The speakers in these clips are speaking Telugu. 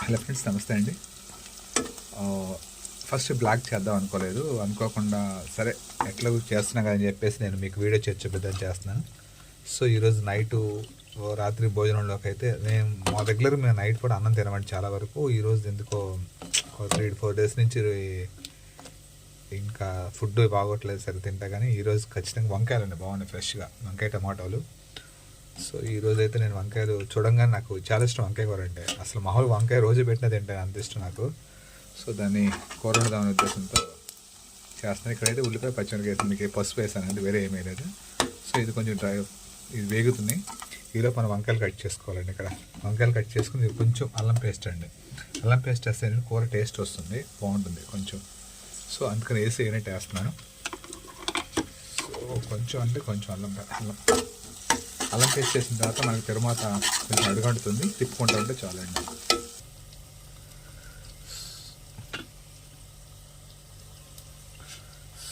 హలో ఫ్రెండ్స్ నమస్తే అండి. ఫస్ట్ బ్లాక్ చేద్దాం అనుకోలేదు. అనుకోకుండా సరే ఎట్లా చేస్తున్నా కానీ చెప్పేసి నేను మీకు వీడియో చేసి చూపిద్దాం చేస్తున్నాను. సో ఈరోజు నైట్ రాత్రి భోజనంలోకి అయితే మేము మా రెగ్యులర్ మేము నైట్ కూడా అన్నం తినమండి చాలా వరకు. ఈరోజు ఎందుకో ఒక త్రీ ఫోర్ డేస్ నుంచి ఇంకా ఫుడ్ బాగోట్లేదు సరే తింటా కానీ ఈరోజు ఖచ్చితంగా వంకాయలండి బాగున్నాయి ఫ్రెష్గా వంకాయ టమాటోలు. సో ఈ రోజు అయితే నేను వంకాయలు చూడంగానే నాకు చాలా ఇష్టం వంకాయ కూర అంటే. అసలు మామూలు వంకాయ రోజు పెట్టిన తింటాను అంత ఇష్టం నాకు. సో దాన్ని కూర వండుదామనే ఉద్దేశంతో చేస్తాను ఇక్కడైతే ఉల్లిపాయ పచ్చిమిరకాయ వేసాను మీకు పసుపు వేసాను అంటే వేరే ఏమీ లేదు. సో ఇది కొంచెం డ్రై ఇది వేగుతుంది. ఈలో మనం వంకాయలు కట్ చేసుకోవాలండి ఇక్కడ. వంకాయలు కట్ చేసుకుని కొంచెం అల్లం పేస్ట్ అండి. అల్లం పేస్ట్ వేస్తే కూర టేస్ట్ వస్తుంది బాగుంటుంది కొంచెం. సో అందుకని వేసి ఏనట్టు వేస్తున్నాను సో కొంచెం అంటే కొంచెం అల్లం అల్లం. అల్లం పేస్ట్ చేసిన తర్వాత మనకి తిరువాత కొంచెం అడుగంటుతుంది తిప్పుకుంటూ ఉంటే చాలండి.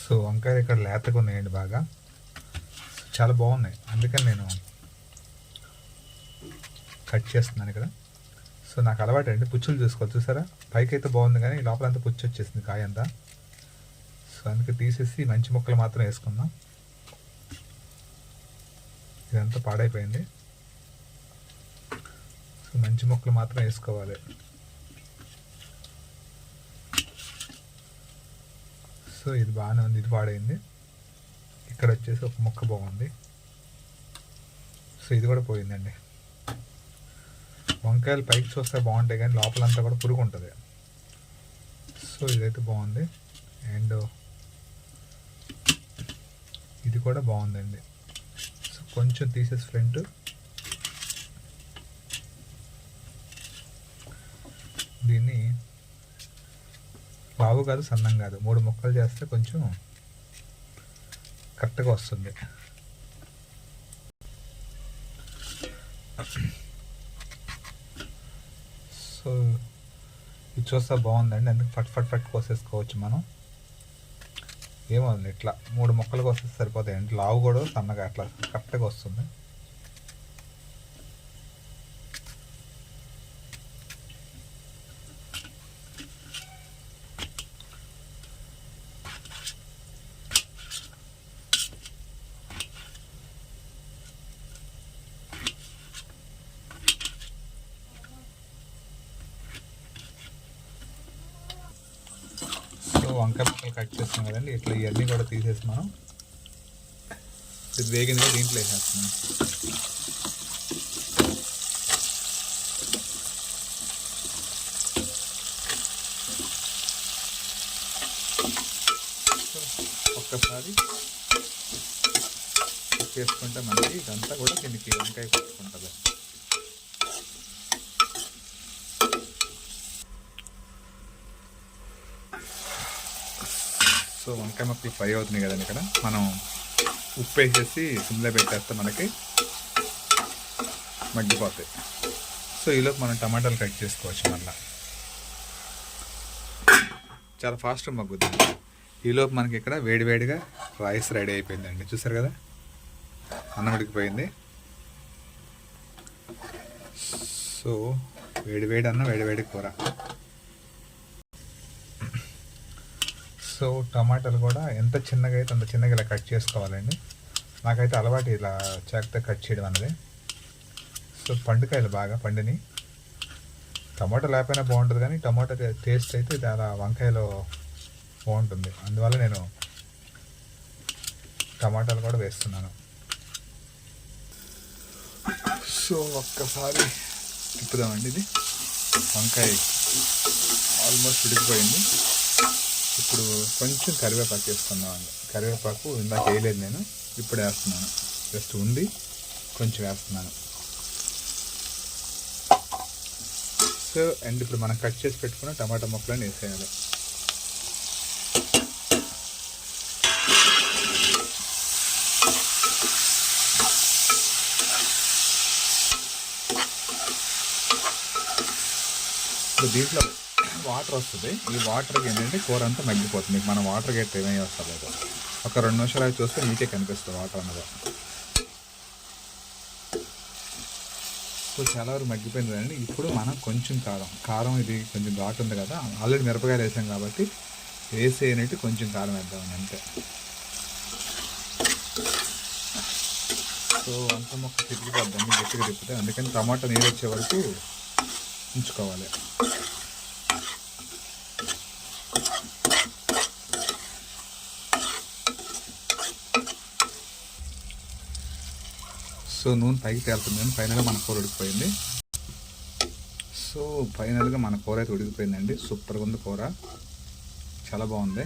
సో వంకాయలు ఇక్కడ లేతగా ఉన్నాయండి బాగా. చాలా బాగున్నాయి. అందుకని నేను కట్ చేస్తున్నాను ఇక్కడ. సో నాకు అలవాటు అండి పుచ్చులు చూసుకోవాలి. చూసారా? పైకి అయితే బాగుంది కానీ లోపల అంతా పుచ్చు వచ్చేసింది కాయ అంతా సో అందుకే తీసేసి మంచి ముక్కలు మాత్రం వేసుకుందాం. ఇదంతా పాడైపోయింది. సో మంచి మొక్కలు మాత్రం వేసుకోవాలి. సో ఇది బాగానే ఉంది ఇది పాడైంది. ఇక్కడ వచ్చేసి ఒక మొక్క బాగుంది. సో ఇది కూడా పోయిందండి. వంకాయలు పైకి చూస్తే బాగుంటాయి కానీ లోపలంతా కూడా పురుగు ఉంటుంది. సో ఇదైతే బాగుంది. అండ్ ఇది కూడా బాగుందండి. కొంచెం తీసేసి ఫ్రంట్. దీన్ని బావు కాదు సన్నం కాదు. మూడు ముక్కలు చేస్తే కొంచెం కరెక్ట్గా వస్తుంది. సో ఇది చూస్తే బాగుందండి. అందుకు ఫట్ ఫట్ ఫట్ కోసేసుకోవచ్చు మనం? ఏమో ఇట్లా మూడు మొక్కలు వస్తే సరిపోతాయి. అంటే లావు కూడా సన్నగా అట్లా కరెక్ట్గా వస్తుంది. వంకాయ ముక్కలు కట్ చేస్తున్నాం కదండి. ఇట్లా ఇవన్నీ కూడా తీసేసి మనం ఇది వేగింది దీంట్లో వేసేస్తున్నాం. ఒక్కసారి చేసుకుంటే మనకి ఇదంతా కూడా దీనికి వంకాయ కొట్టుకుంటుంది. సో వంకాయ మొక్కలు ఫ్రై అవుతున్నాయి కదండి ఇక్కడ. మనం ఉప్పు వేసేసి సిమ్లో పెట్టేస్తే మనకి మగ్గిపోతాయి. సో ఈలోపు మనం టమాటాలు కట్ చేసుకోవచ్చు మళ్ళీ. చాలా ఫాస్ట్గా మగ్గుతుంది. ఈలోపు మనకి ఇక్కడ వేడివేడిగా రైస్ రెడీ అయిపోయిందండి. చూసారు కదా? అన్నం ఉడికిపోయింది. సో వేడివేడి వేడి అన్నం కూర. సో టమాటాలు కూడా ఎంత చిన్నగా అయితే అంత చిన్నగా ఇలా కట్ చేసుకోవాలండి. నాకైతే అలవాటు ఇలా చేకతో కట్ చేయడం అన్నది. సో పండుకాయలు బాగా పండిని. టమాటో లేకపోయినా బాగుంటుంది కానీ టమాటా టేస్ట్ అయితే చాలా వంకాయలో బాగుంటుంది. అందువల్ల నేను టమాటాలు కూడా వేస్తున్నాను. సో ఒక్కసారి తిప్పుదామండి ఇది. వంకాయ ఆల్మోస్ట్ ఉడికిపోయింది. ఇప్పుడు కొంచెం కరివేపాకు వేసుకుందామండి కరివేపాకు ఇందాక వేయలేదు నేను ఇప్పుడు వేస్తున్నాను. జస్ట్ ఉంది కొంచెం వేస్తున్నాను. సో అండ్ ఇప్పుడు మనం కట్ చేసి పెట్టుకున్న టమాటా ముక్కలను వేసేయాలి. ఇప్పుడు దీంట్లో వాటర్ వస్తుంది. ఈ వాటర్కి ఏంటంటే కూర అంతా మగ్గిపోతుంది. మనం వాటర్ గట్టి ఏమేమి వస్తలేదు ఒక రెండు నిమిషాలు అవి చూస్తే మీకే కనిపిస్తుంది వాటర్ అన్నది ఇప్పుడు చాలా వరకు మగ్గిపోయింది కదండి. ఇప్పుడు మనం కొంచెం కారం కారం ఇది కొంచెం ఘాటు ఉంది కదా ఆల్రెడీ మిరపకాయలు వేసాం కాబట్టి వేసేనట్టు కొంచెం కారం వేద్దామని అంతే. సో అంత మొక్క తిరిగిపోద్దాం గట్టిగా తిప్పితే అందుకని టమాటా నీరు వచ్చే వరకు ఉంచుకోవాలి. సో నూనె పైకి తేలుతుంది ఫైనల్గా మన కూర ఉడికిపోయింది. సో ఫైనల్గా మన కూర అయితే ఉడికిపోయిందండి. సూపర్గా ఉంది కూర. చాలా బాగుంది.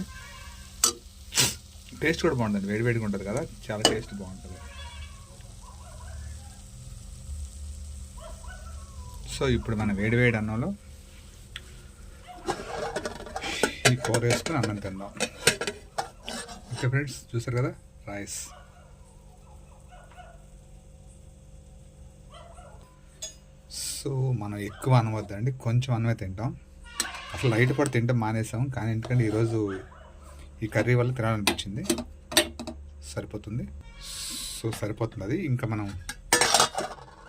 టేస్ట్ కూడా బాగుంటుంది. వేడి వేడిగా ఉంటుంది కదా. చాలా టేస్ట్ బాగుంటుంది. సో ఇప్పుడు మన వేడి వేడి అన్నంలో ఈ కూర వేసుకుని అన్నం తిందాం. ఓకే ఫ్రెండ్స్ చూసారు కదా? రైస్ సో మనం ఎక్కువ అనవద్దండి కొంచెం అన్నమే తింటాం. అసలు లైట్ పడి తింటాం మానేసాం కానీ ఎందుకంటే ఈరోజు ఈ కర్రీ వల్ల తినాలనిపించింది. సరిపోతుంది. సో సరిపోతుంది అది. ఇంకా మనం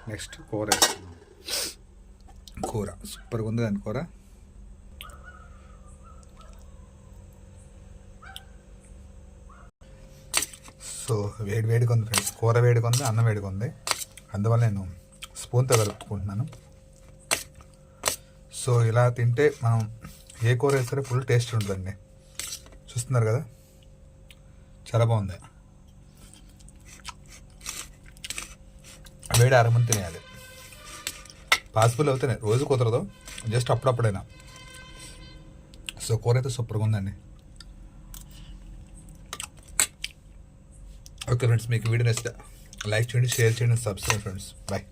నెక్స్ట్ కూర వేస్తున్నాం. కూర. సూపర్గా ఉంది దాని కూర. సో వేడి వేడిగా ఉంది ఫ్రెండ్స్ కూర వేడిగా ఉంది అన్నం వేడిగా ఉంది. అందువల్ల నేను స్పూన్తో కలుపుకుంటున్నాను. సో ఇలా తింటే మనం ఏ కూర వేస్తే ఫుల్ టేస్ట్ ఉంటుందండి. చూస్తున్నారు కదా? చాలా బాగుంది. వేడి అరమని తినేయాలి. పాసిబుల్ అవుతాయి రోజు కుదరదు జస్ట్ అప్పుడప్పుడైనా. సో కూర అయితే సూపర్గా ఉందండి. ఓకే ఫ్రెండ్స్ మీకు వీడియో నచ్చితే లైక్ చేయండి షేర్ చేయండి సబ్స్క్రైబ్ ఫ్రెండ్స్. బాయ్